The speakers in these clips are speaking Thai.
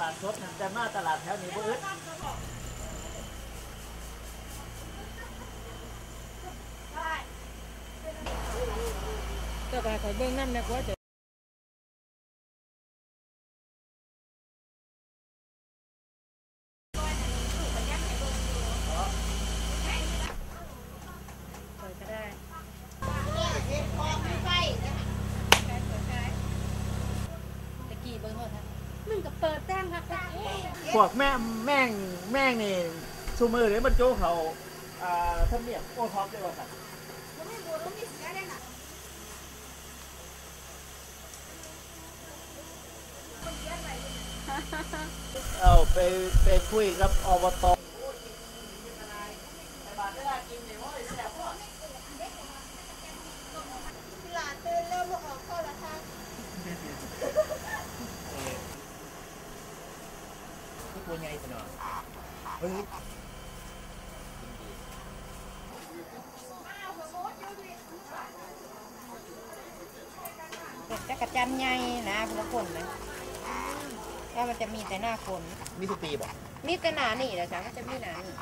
ลาดสดนั่นแต่มาตลาดแถวนี้บ่อึดเจ้าก็ให้ข่อยเบิ่งนำแน่กว่าจะข่อยก็ได้ตะกี้เบิ่งโทษค่ะ มึงก็เปิดแต้งค่ะค่ะพวกแม่แม่งแม่งนี่ซูมือเลยมันโจ้เขาอ่าทำเนียบโอท็อปได้ว่าซั่นเอาไปไปคุยกับอบต หลานตื่นแล้วลูกออกเข้าละค่ะ ตัวใหญ่ตลอดเฮ้ยจักรจันทร์ใหญ่นะพวกคนนะถ้ามันจะมีแต่หน้าฝนมีสตีบ่มีแต่หนานี่แหละจ้ะก็จะมีหนานี่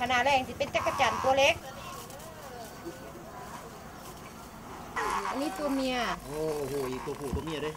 ขนาดแรงที่เป็นจักรจันตัวเล็ก อันนี้ตัวเมีย โอ้โหอีกตัวผู้ตัวเมียด้วย